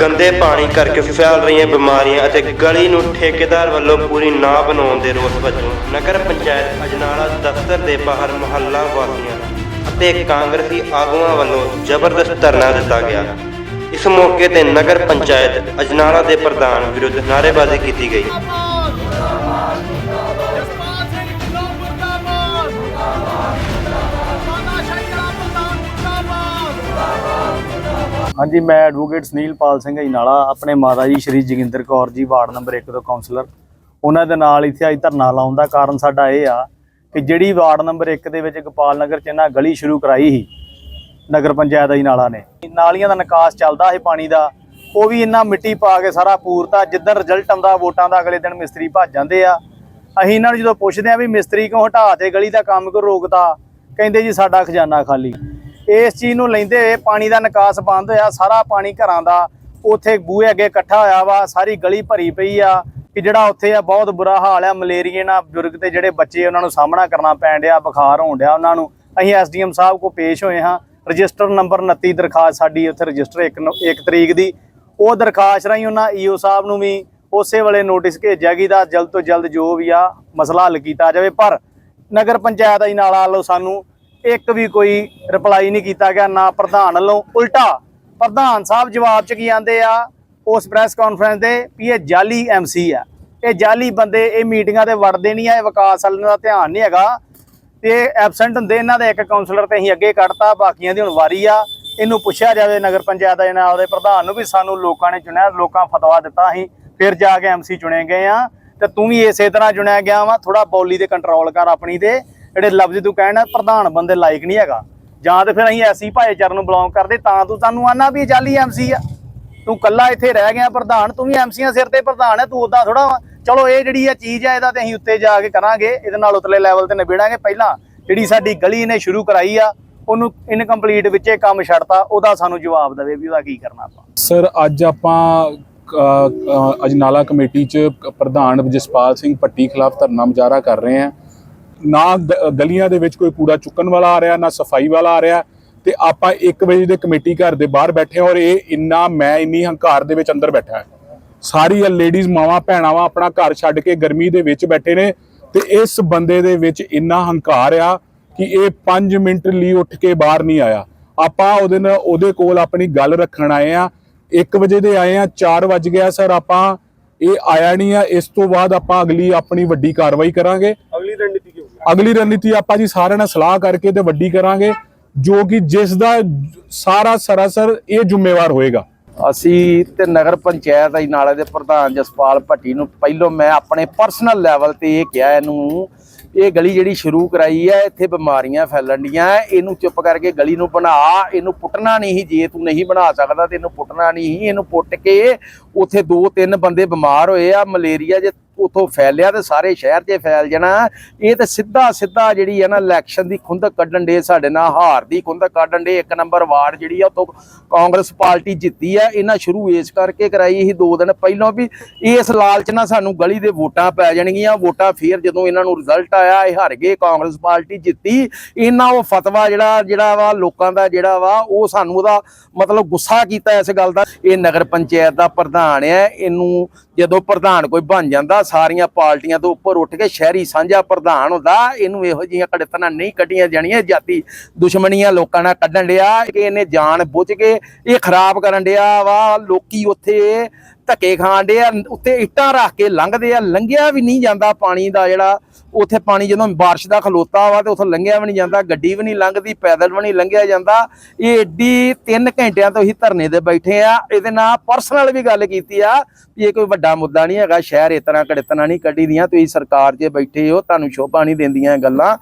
ਗੰਦੇ ਪਾਣੀ ਕਰਕੇ ਫੈਲ ਰਹੀਆਂ ਬਿਮਾਰੀਆਂ ਅਤੇ ਗਲੀ ਨੂੰ ਠੇਕੇਦਾਰ ਵੱਲੋਂ ਪੂਰੀ ਨਾ ਬਣਾਉਣ ਦੇ ਰੋਸ ਵਜੋਂ ਨਗਰ ਪੰਚਾਇਤ ਅਜਨਾਲਾ ਦਫ਼ਤਰ ਦੇ ਬਾਹਰ ਮੁਹੱਲਾ ਵਾਸੀਆਂ ਅਤੇ ਕਾਂਗਰਸੀ ਆਗੂਆਂ ਵੱਲੋਂ ਜ਼ਬਰਦਸਤ ਧਰਨਾ ਦਿੱਤਾ ਗਿਆ। ਇਸ ਮੌਕੇ ਤੇ ਨਗਰ ਪੰਚਾਇਤ ਅਜਨਾਲਾ ਦੇ ਪ੍ਰਧਾਨ ਵਿਰੁੱਧ ਨਾਅਰੇਬਾਜ਼ੀ ਕੀਤੀ ਗਈ। ਹਾਂਜੀ, ਮੈਂ ਐਡਵੋਕੇਟ ਸੁਨੀਲ ਪਾਲ ਸਿੰਘ ਅਜਨਾਲਾ ਆਪਣੇ ਮਾਤਾ ਜੀ ਸ਼੍ਰੀ ਜੋਗਿੰਦਰ ਕੌਰ ਜੀ, ਵਾਰਡ ਨੰਬਰ 1 ਤੋਂ ਕਾਉਂਸਲਰ ਉਹਨਾਂ ਦੇ ਨਾਲ ਇੱਥੇ ਅੱਜ ਧਰਨਾ ਲਾਉਣ ਦਾ ਕਾਰਨ ਸਾਡਾ ਇਹ ਆ ਕਿ ਜਿਹੜੀ ਵਾਰਡ ਨੰਬਰ 1 ਦੇ ਵਿੱਚ ਗੋਪਾਲ ਨਗਰ ਚ ਇਹਨਾਂ ਗਲੀ ਸ਼ੁਰੂ ਕਰਾਈ ਸੀ, ਨਗਰ ਪੰਚਾਇਤ ਅਜਨਾਲਾ ਨੇ। ਨਾਲੀਆਂ ਦਾ ਨਿਕਾਸ ਚੱਲਦਾ ਹੈ ਪਾਣੀ ਦਾ, ਉਹ ਵੀ ਇੰਨਾ ਮਿੱਟੀ ਪਾ ਕੇ ਸਾਰਾ ਪੂਰਤਾ ਜਿੱਦਾਂ ਰਿਜ਼ਲਟ ਆਉਂਦਾ, ਵੋਟਾਂ ਦਾ ਅਗਲੇ ਦਿਨ ਮਿਸਤਰੀ ਭੱਜ ਜਾਂਦੇ ਆ। ਅਸੀਂ ਇਹਨਾਂ ਨੂੰ ਜਦੋਂ ਪੁੱਛਦੇ ਆ ਵੀ ਮਿਸਤਰੀ ਕਿਉਂ ਹਟਾ ਤੇ ਗਲੀ ਦਾ ਕੰਮ ਕਿਉਂ ਰੋਕਦਾ ਕਹਿੰਦੇ ਜੀ ਸਾਡਾ ਖਜ਼ਾਨਾ ਖਾਲੀ। ਇਸ ਚੀਜ਼ ਨੂੰ ਲੈਂਦੇ ਹੋਏ ਪਾਣੀ ਦਾ ਨਿਕਾਸ ਬੰਦ ਹੋਇਆ, ਸਾਰਾ ਪਾਣੀ ਘਰਾਂ ਦਾ, ਉੱਥੇ ਬੂਹੇ ਅੱਗੇ ਇਕੱਠਾ ਹੋਇਆ ਵਾ, ਸਾਰੀ ਗਲੀ ਭਰੀ ਪਈ ਆ, ਕਿ ਜਿਹੜਾ ਉੱਥੇ ਆ ਬਹੁਤ ਬੁਰਾ ਹਾਲ ਆ, ਮਲੇਰੀਏ ਨਾਲ ਬਜ਼ੁਰਗ ਤੇ ਜਿਹੜੇ ਬੱਚੇ ਉਹਨਾਂ ਨੂੰ ਸਾਹਮਣਾ ਕਰਨਾ ਪੈਣ ਡਿਆ, ਬੁਖਾਰ ਹੋਣ ਡਿਆ ਉਹਨਾਂ ਨੂੰ। ਅਸੀਂ ਐਸਡੀਐਮ ਸਾਹਿਬ ਕੋ ਪੇਸ਼ ਹੋਏ ਹਾਂ। ਰਜਿਸਟਰ ਨੰਬਰ 29 ਦਰਖਾਸਤ ਸਾਡੀ ਉੱਥੇ ਰਜਿਸਟਰ 1 1 ਤਰੀਕ ਦੀ। ਉਹ ਦਰਖਾਸਤ ਰਾਹੀਂ ਉਹਨਾਂ ਈਓ ਸਾਹਿਬ ਨੂੰ ਵੀ ਉਸੇ ਵੇਲੇ ਨੋਟਿਸ ਭੇਜਿਆ ਗਿਆ ਦਾ, ਜਲਦ ਤੋਂ ਜਲਦ ਜੋ ਵੀ ਆ, ਮਸਲਾ ਹੱਲ ਕੀਤਾ ਜਾਵੇ। ਪਰ ਨਗਰ ਪੰਚਾਇਤ ਅਜੀ ਨਾਲਾ ਵੱਲੋਂ ਸਾਨੂੰ ਇੱਕ ਵੀ ਕੋਈ ਰਿਪਲਾਈ ਨਹੀਂ ਕੀਤਾ ਗਿਆ, ਨਾ ਪ੍ਰਧਾਨ ਵੱਲੋਂ ਉਲਟਾ। ਪ੍ਰਧਾਨ ਸਾਹਿਬ ਜਵਾਬ ਚ ਕੀ ਆਂਦੇ ਆ? ਉਸ ਪ੍ਰੈਸ ਕਾਨਫਰੰਸ ਦੇ ਵੀ ਇਹ ਜਾਲੀ ਐਮਸੀ ਆ। ਇਹ ਜਾਲੀ ਬੰਦੇ, ਇਹ ਮੀਟਿੰਗਾਂ ਤੇ ਵੜਦੇ ਨਹੀਂ ਆ, ਇਹ ਵਿਕਾਸ ਵੱਲ ਦਾ ਧਿਆਨ ਨਹੀਂ ਹੈਗਾ। ਤੇ ਐਬਸੈਂਟ ਹੁੰਦੇ ਇਹਨਾਂ ਦੇ ਇੱਕ ਕਾਉਂਸਲਰ ਤੇ ਅਸੀਂ ਅੱਗੇ ਕੱਢਤਾ, ਬਾਕੀਆਂ ਦੀ ਹੁਣ ਵਾਰੀ ਆ। ਇਹਨੂੰ ਪੁੱਛਿਆ ਜਾਵੇ ਨਗਰ ਪੰਚਾਇਤ ਦੇ ਨਾਲ ਉਹਦੇ ਪ੍ਰਧਾਨ ਨੂੰ ਵੀ ਸਾਨੂੰ ਲੋਕਾਂ ਨੇ ਚੁਣਿਆ, ਲੋਕਾਂ ਫਤਵਾ ਦਿੱਤਾ ਅਸੀਂ, ਫਿਰ ਜਾ ਕੇ ਐਮਸੀ ਚੁਣੇ ਗਏ ਆ। ਤੇ ਤੂੰ ਵੀ ਇਸੇ ਤਰ੍ਹਾਂ ਚੁਣਿਆ ਗਿਆ ਵਾ ਥੋੜਾ ਬੋਲੀ ਤੇ ਕੰਟਰੋਲ ਕਰ ਆਪਣੀ ਤੇ। ਜਿਹੜੇ ਲਫ਼ਜ਼ ਤੂੰ ਕਹਿਣਾ, ਪ੍ਰਧਾਨ ਬੰਦੇ ਲਾਇਕ ਨਹੀਂ ਹੈਗਾ। ਜਾਂ ਤੇ ਫਿਰ ਅਸੀਂ ਐਸੀ ਭਾਈਚਾਰ ਨੂੰ ਬਿਲੋਂਗ ਕਰਦੇ, ਤਾਂ ਤੂੰ ਸਾਨੂੰ ਆਨਾ ਵੀ ਜਾਲੀ ਐਮਸੀ ਆ। ਤੂੰ ਕੱਲਾ ਇੱਥੇ ਰਹਿ ਗਿਆ, ਪ੍ਰਧਾਨ, ਤੂੰ ਵੀ ਐਮਸੀਆਂ ਸਿਰ ਤੇ, ਪ੍ਰਧਾਨ ਹੈ ਤੂੰ ਉਦਾਂ ਥੋੜਾ ਚਲੋ, ਇਹ ਜਿਹੜੀ ਆ ਚੀਜ਼ ਆ, ਇਹਦਾ ਤੇ ਅਸੀਂ ਉੱਤੇ ਜਾ ਕੇ ਕਰਾਂਗੇ, ਇਹਦੇ ਨਾਲ ਉਤਲੇ ਲੈਵਲ ਤੇ ਨਿਬੇੜਾਂਗੇ। ਪਹਿਲਾਂ ਜਿਹੜੀ ਸਾਡੀ ਗਲੀ ਨੇ ਸ਼ੁਰੂ ਕਰਾਈ ਆ, ਉਹਨੂੰ ਇਨਕੰਪਲੀਟ ਵਿੱਚੇ ਕੰਮ ਛੱਡਤਾ, ਉਹਦਾ ਸਾਨੂੰ ਜਵਾਬ ਦੇਵੇ ਵੀ ਉਹਦਾ ਕੀ ਕਰਨਾ ਆਪਾਂ। ਸਰ, ਅੱਜ ਆਪਾਂ ਅਜਨਾਲਾ ਕਮੇਟੀ ਚ ਪ੍ਰਧਾਨ ਜਸਪਾਲ ਸਿੰਘ ਭੱਟੀ ਖਿਲਾਫ ਧਰਨਾ ਮੁਜ਼ਾਹਰਾ ਕਰ ਰਹੇ ਹਾਂ ਨਾ ਗਲੀਆਂ ਦੇ ਵਿੱਚ ਕੋਈ ਕੂੜਾ ਚੁੱਕਣ ਵਾਲਾ ਆ ਰਿਹਾ, ਨਾ ਸਫ਼ਾਈ ਵਾਲਾ ਆ ਰਿਹਾ, ਤੇ ਆਪਾਂ 1 ਵਜੇ ਦੇ ਕਮੇਟੀ ਘਰ ਦੇ ਬਾਹਰ ਬੈਠੇ ਔਰ ਇਹ ਇੰਨਾ, ਮੈਂ ਇੰਨੀ ਹੰਕਾਰ ਦੇ ਵਿੱਚ ਅੰਦਰ ਬੈਠਾ ਹਾਂ। ਸਾਰੀ ਲੇਡੀਜ਼ ਮਾਵਾਂ, ਭੈਣਾਂ ਆਪਣਾ ਘਰ ਛੱਡ ਕੇ ਗਰਮੀ ਦੇ ਵਿੱਚ ਬੈਠੇ ਨੇ ਤੇ ਇਸ ਬੰਦੇ ਦੇ ਵਿੱਚ ਇੰਨਾ ਹੰਕਾਰ ਆ ਕਿ ਇਹ 5 ਮਿੰਟ ਲਈ ਉੱਠ ਕੇ ਬਾਹਰ ਨਹੀਂ ਆਇਆ। ਆਪਾਂ ਉਹਦੇ ਨਾਲ, ਉਹਦੇ ਕੋਲ ਆਪਣੀ ਗੱਲ ਰੱਖਣ ਆਏ ਆ 1 ਵਜੇ ਦੇ ਆਏ ਆ 4 ਵਜ ਗਿਆ ਸਰ ਆਪਾਂ, ਇਹ ਆਇਆ ਨਹੀਂ ਆ। ਇਸ ਤੋਂ ਬਾਅਦ ਆਪਾਂ ਅਗਲੀ ਆਪਣੀ ਵੱਡੀ ਕਾਰਵਾਈ ਕਰਾਂਗੇ। ਅਗਲੀ ਰਣਨੀਤੀ ਅਗਲੀ ਰਣਨੀਤੀ ਆਪਾਂ ਜੀ ਸਾਰਿਆਂ ਨਾਲ ਸਲਾਹ ਕਰਕੇ ਤੇ ਵੱਡੀ ਕਰਾਂਗੇ, ਜੋ ਕਿ ਜਿਸ ਦਾ ਸਾਰਾ ਸਰਾਸਰ ਇਹ ਜ਼ਿੰਮੇਵਾਰ ਹੋਏਗਾ। ਅਸੀਂ ਤੇ ਨਗਰ ਪੰਚਾਇਤ ਅਜਨਾਲੇ ਦੇ ਪ੍ਰਧਾਨ ਜਸਪਾਲ ਭੱਟੀ ਨੂੰ ਪਹਿਲੋਂ ਮੈਂ ਆਪਣੇ ਪਰਸਨਲ ਲੈਵਲ ਤੇ ਇਹ ਕਿਹਾ ਇਹਨੂੰ, ਇਹ ਗਲੀ ਜਿਹੜੀ ਸ਼ੁਰੂ ਕਰਾਈ ਹੈ ਇੱਥੇ ਬਿਮਾਰੀਆਂ ਫੈਲਣ ਡੀਆਂ, ਇਹਨੂੰ ਚੁੱਪ ਕਰਕੇ ਗਲੀ ਨੂੰ ਬਣਾ, ਇਹਨੂੰ ਪੁੱਟਣਾ ਨਹੀਂ ਸੀ, ਜੇ ਤੂੰ ਨਹੀਂ ਬਣਾ ਸਕਦਾ ਤੇ ਇਹਨੂੰ ਪੁੱਟਣਾ ਨਹੀਂ ਸੀ, ਇਹਨੂੰ ਪੁੱਟ ਕੇ ਉੱਥੇ ਦੋ ਤਿੰਨ ਬੰਦੇ ਬਿਮਾਰ ਹੋਏ ਆ, ਮਲੇਰੀਆ ਜੇ ਉਥੋਂ ਫੈਲਿਆ ਤੇ ਸਾਰੇ ਸ਼ਹਿਰ 'ਚ ਫੈਲ ਜਾਣਾ। ਇਹ ਤਾਂ ਸਿੱਧਾ ਸਿੱਧਾ ਜਿਹੜੀ ਹੈ ਨਾ ਇਲੈਕਸ਼ਨ ਦੀ ਖੁੰਦਕ ਕੱਢਣ ਦੇ ਸਾਡੇ ਨਾਲ, ਹਾਰ ਦੀ ਖੁੰਦਕ ਕੱਢਣ ਦੇ ਇੱਕ ਨੰਬਰ ਵਾਰਡ ਜਿਹੜੀ ਆ ਉਤੋਂ ਕਾਂਗਰਸ ਪਾਰਟੀ ਜਿੱਤੀ ਆ, ਇਹਨਾਂ ਸ਼ੁਰੂ ਇਸ ਕਰਕੇ ਕਰਾਈ ਸੀ ਦੋ ਦਿਨ ਪਹਿਲਾਂ ਵੀ। ਇਸ ਲਾਲਚ ਨਾਲ ਸਾਨੂੰ ਗਲੀ ਦੇ ਵੋਟਾਂ ਪੈ ਜਾਣਗੀਆਂ। ਵੋਟਾਂ ਫੇਰ ਜਦੋਂ ਇਹਨਾਂ ਨੂੰ ਰਿਜ਼ਲਟ ਆਇਆ, ਇਹ ਹਾਰ ਗਏ, ਕਾਂਗਰਸ ਪਾਰਟੀ ਜਿੱਤੀ। ਇਹਨਾਂ ਉਹ ਫਤਵਾ ਜਿਹੜਾ ਜਿਹੜਾ ਵਾ ਲੋਕਾਂ ਦਾ ਜਿਹੜਾ ਵਾ, ਉਹ ਸਾਨੂੰ ਉਹਦਾ ਮਤਲਬ ਗੁੱਸਾ ਕੀਤਾ ਇਸ ਗੱਲ ਦਾ। ਇਹ ਨਗਰ ਪੰਚਾਇਤ ਦਾ ਪ੍ਰਧਾਨ ਹੈ ਇਹਨੂੰ ਜਦੋਂ ਪ੍ਰਧਾਨ ਕੋਈ ਬਣ ਜਾਂਦਾ, ਸਾਰੀਆਂ ਪਾਰਟੀਆਂ ਤੋਂ ਉੱਪਰ ਉੱਠ ਕੇ ਸ਼ਹਿਰੀ ਸਾਂਝਾ ਪ੍ਰਧਾਨ ਹੁੰਦਾ, ਇਹਨੂੰ ਇਹੋ ਜਿਹੀਆਂ ਕੜਤਨਾਂ ਨਹੀਂ ਕੱਢੀਆਂ ਜਾਣੀਆਂ, ਜਾਤੀ ਦੁਸ਼ਮਣੀਆਂ ਲੋਕਾਂ ਨਾਲ ਕੱਢਣ ਡਿਆ, ਕਿ ਇਹਨੇ ਜਾਣ ਬੁੱਝ ਕੇ ਇਹ ਖਰਾਬ ਕਰਨ ਡਿਆ ਵਾ, ਲੋਕੀ ਉੱਥੇ ਧੱਕੇ ਖਾਣ ਡਿਆ ਉੱਤੇ ਇੱਟਾਂ ਰੱਖ ਕੇ ਲੰਘਦੇ ਆ, ਲੰਘਿਆ ਵੀ ਨਹੀਂ ਜਾਂਦਾ ਪਾਣੀ ਦਾ ਜਿਹੜਾ, ਉੱਥੇ ਪਾਣੀ ਜਦੋਂ ਬਾਰਿਸ਼ ਦਾ ਖਲੋਤਾ ਵਾ ਤੇ ਉੱਥੋਂ ਲੰਘਿਆ ਵੀ ਨਹੀਂ ਜਾਂਦਾ, ਗੱਡੀ ਵੀ ਨਹੀਂ ਲੰਘਦੀ, ਪੈਦਲ ਵੀ ਨਹੀਂ ਲੰਘਿਆ ਜਾਂਦਾ, ਇਹ ਏਡੀ 3 ਘੰਟਿਆਂ ਤੋਂ ਅਸੀਂ ਧਰਨੇ ਤੇ ਬੈਠੇ ਆ, ਇਹਦੇ ਨਾਲ ਪਰਸਨਲ ਵੀ ਗੱਲ ਕੀਤੀ ਆ, ਵੀ ਇਹ ਕੋਈ ਵੱਡਾ ਮੁੱਦਾ ਨਹੀਂ ਹੈਗਾ, ਸ਼ਹਿਰ ਇਸ ਤਰ੍ਹਾਂ ਨਹੀਂ, ਕੱਢੀ ਦੀਆਂ, ਤੁਸੀਂ ਸਰਕਾਰ 'ਚ ਬੈਠੇ ਹੋ, ਤੁਹਾਨੂੰ ਸ਼ੋਭਾ ਨਹੀਂ ਦਿੰਦੀਆਂ ਗੱਲਾਂ।